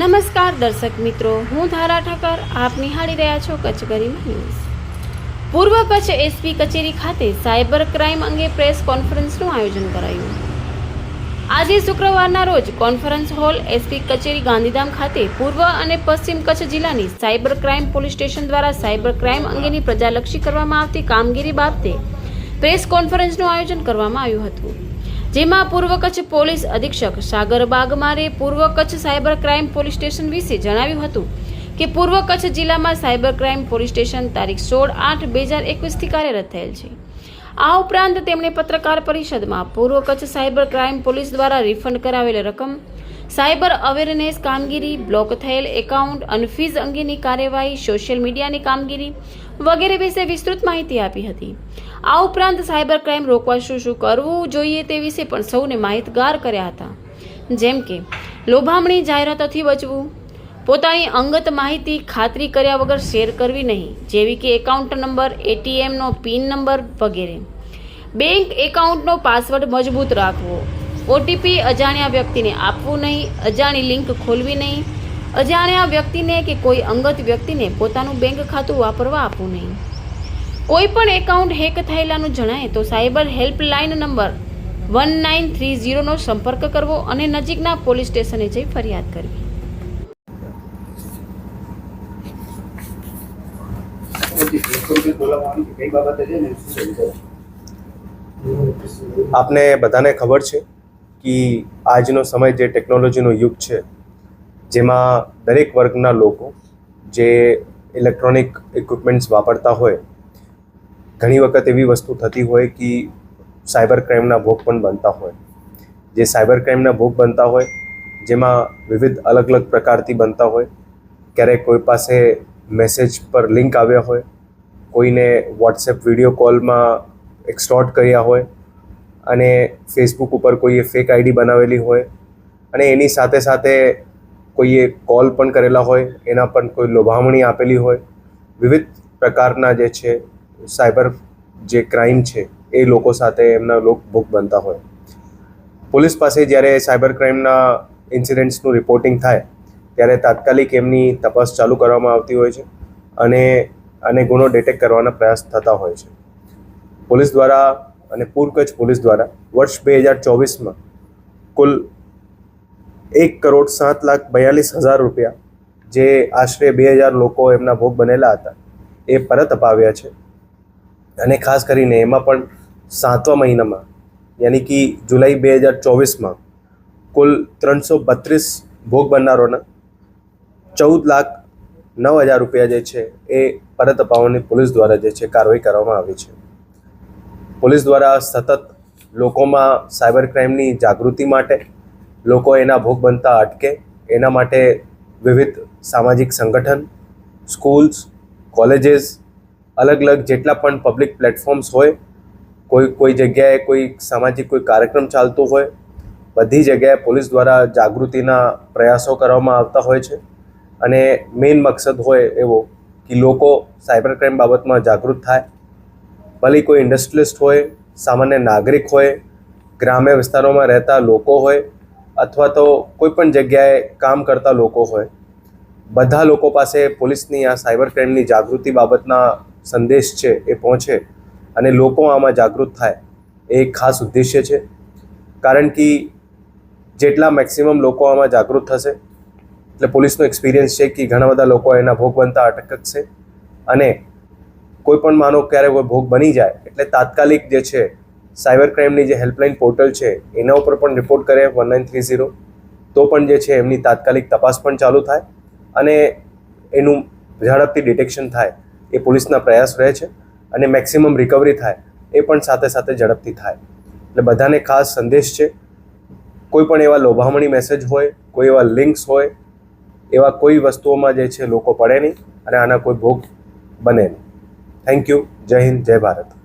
નમસ્કાર દર્શક મિત્રો, હું ધારા ઠક્કર આપ નિહાળી રહ્યા છો કચ્છ ગરિમા ન્યૂઝ. પૂર્વ કચ્છ એસપી કચેરી ખાતે સાયબર ક્રાઇમ અંગે પ્રેસ કોન્ફરન્સનું આયોજન કરાયું. આજે શુક્રવારના રોજ કોન્ફરન્સ હોલ એસપી કચેરી ગાંધીધામ ખાતે પૂર્વ અને પશ્ચિમ કચ્છ જિલ્લાની સાયબર ક્રાઇમ પોલીસ સ્ટેશન દ્વારા સાયબર ક્રાઇમ અંગેની પ્રજાલક્ષી કરવામાં આવતી કામગીરી બાબતે પ્રેસ કોન્ફરન્સનું આયોજન કરવામાં આવ્યું હતું. જેમાં પૂર્વ કચ્છ પોલીસ અધિક્ષક સાગર બાગમારે પૂર્વ Kutch cyber crime police station વિશે જણાવ્યું હતું કે પૂર્વ કચ્છ જિલ્લામાં સાયબર ક્રાઇમ પોલીસ સ્ટેશન તારીખ સોળ આઠ બે હજાર એકવીસથી કાર્યરત થયેલ છે. આ ઉપરાંત તેમણે પત્રકાર પરિષદમાં પૂર્વ કચ્છ સાયબર ક્રાઇમ પોલીસ દ્વારા રિફંડ કરાવેલ રકમ, સાયબર અવેરનેસ કામગીરી, બ્લોક થયેલ એકાઉન્ટ અને ફીઝ અંગેની કાર્યવાહી, સોશિયલ મીડિયાની કામગીરી વગેરે વિશે વિસ્તૃત માહિતી આપી હતી. આ ઉપરાંત સાયબર ક્રાઇમ રોકવા શું શું કરવું જોઈએ તે વિશે પણ સૌને માહિતગાર કર્યા હતા. જેમ કે, લોભામણી જાહેરાતોથી બચવું, પોતાની અંગત માહિતી ખાતરી કર્યા વગર શેર કરવી નહીં, જેવી કે એકાઉન્ટ નંબર એટીએમનો પિન નંબર વગેરે. બેંક એકાઉન્ટનો પાસવર્ડ મજબૂત રાખવો, ઓટીપી અજાણ્યા વ્યક્તિને આપવું નહીં, અજાણી લિંક ખોલવી નહીં અજાણ્યા વ્યક્તિને કે કોઈ અંગત વ્યક્તિને પોતાનું બેંક ખાતું વાપરવા આપવું નહીં. કોઈ પણ એકાઉન્ટ હેક થયેલાનું જણાય તો cyber helpline number one nine three ઝીરોનો સંપર્ક કરવો અને નજીકના પોલીસ સ્ટેશને જઈ ફરિયાદ કરવી. આપને બધાને ખબર છે કે આજનો સમય જે ટેકનોલોજીનો યુગ છે જેમાં દરેક વર્ગના લોકો જે ઇલેક્ટ્રોનિક ઇક્વિપમેન્ટ્સ વાપરતા હોય, ઘણી વખત એવી વસ્તુ થતી હોય કે સાયબર ક્રાઇમના ભોગ પણ બનતા હોય. જે સાયબર ક્રાઇમના ભોગ બનતા હોય, જેમાં વિવિધ અલગ અલગ પ્રકારથી બનતા હોય. ક્યારેક કોઈ પાસે મેસેજ પર લિંક આવ્યા હોય, કોઈને વોટ્સએપ વીડિયો કોલમાં એક્સટોર્ટ કર્યા હોય, અને ફેસબુક ઉપર કોઈએ ફેક આઈડી બનાવેલી હોય, અને એની સાથે સાથે કોઈએ કોલ પણ કરેલા હોય, એના પણ કોઈ લોભામણી આપેલી હોય, વિવિધ પ્રકારના જે છે, સાયબર જે ક્રાઇમ છે, એ લોકો સાથે એમના લોક ભૂખ બનતા હોય. પોલીસ પાસે જ્યારે સાયબર ક્રાઇમના ઇન્સિડન્ટ્સનું રિપોર્ટિંગ થાય, ત્યારે તાત્કાલિક એમની તપાસ ચાલુ કરવામાં આવતી હોય છે અને અને ગુનો ડિટેક્ટ કરવાના પ્રયાસ થતા હોય છે. પોલીસ દ્વારા અને પૂર્વ કચ્છ પોલીસ દ્વારા વર્ષ બે હજાર ચોવીસમાં કુલ એક કરોડ સાત લાખ બયાલીસ હજાર રૂપિયા જે આશરે બે હજાર લોકો એમના ભોગ બનેલા હતા, એ પરત અપાવ્યા છે. અને ખાસ કરીને એમાં પણ સાતવા મહિનામાં, યાની કે જુલાઈ બે હજાર ચોવીસમાં, કુલ ત્રણસો બત્રીસ ભોગ બનનારોના ચૌદ લાખ નવ હજાર રૂપિયા જે છે, એ પરત અપાવવાની પોલીસ દ્વારા જે છે કાર્યવાહી કરવામાં આવી છે. પોલીસ દ્વારા સતત લોકોમાં સાયબર ક્રાઇમની જાગૃતિ માટે લોકો એના ભોગ બનતા અટકે, એના માટે વિવિધ સામાજિક સંગઠન સ્કૂલ્સ કોલેજીસ અલગ અલગ જેટલા પણ પબ્લિક પ્લેટફોર્મ્સ હોય, કોઈ કોઈ જગ્યાએ કોઈ સામાજિક કોઈ કાર્યક્રમ ચાલતો હોય, બધી જગ્યાએ પોલીસ દ્વારા જાગૃતિના પ્રયાસો કરવામાં આવતા હોય છે. અને મેઇન મકસદ હોય એવો કે લોકો સાયબર ક્રાઇમ બાબતમાં જાગૃત થાય. ભલે કોઈ ઇન્ડસ્ટ્રીલિસ્ટ હોય, સામાન્ય નાગરિક હોય, ગ્રામ્ય વિસ્તારોમાં રહેતા લોકો હોય અથવા તો કોઈ પણ જગ્યાએ કામ કરતા લોકો હોય, બધા લોકો પાસે પોલીસની આ સાયબર ક્રાઇમની જાગૃતિ બાબતના સંદેશ છે એ પહોંચે અને લોકો આમાં જાગૃત થાય, એ એક ખાસ ઉદ્દેશ્ય છે. કારણ કે જેટલા મેક્સિમમ લોકો આમાં જાગૃત થશે, એટલે પોલીસનો એક્સપિરિયન્સ છે કે ઘણા બધા લોકો એના ભોગ બનતા અટકશે અને કોઈ પણ માનો ક્યારે કોઈ ભોગ બની જાય, એટલે તાત્કાલિક જે છે સાયબર ક્રાઇમની જે હેલ્પલાઇન પોર્ટલ છે, એના ઉપર પણ રિપોર્ટ કરે વન નાઇન થ્રી ઝીરો તો પણ જે છે, એમની તાત્કાલિક તપાસ પણ ચાલુ થાય અને એનું ઝડપથી ડિટેક્શન થાય. એ પોલીસના પ્રયાસ રહે છે અને મેક્સિમમ રિકવરી થાય, એ પણ સાથે સાથે ઝડપથી થાય. એટલે બધાને ખાસ સંદેશ છે, કોઈ પણ એવા લોભામણી મેસેજ હોય, કોઈ એવા લિંક્સ હોય, એવા કોઈ વસ્તુઓમાં જે છે, લોકો પડે નહીં અને આના કોઈ ભોગ બને નહીં. થેન્ક યુ જય હિન્દ, જય ભારત.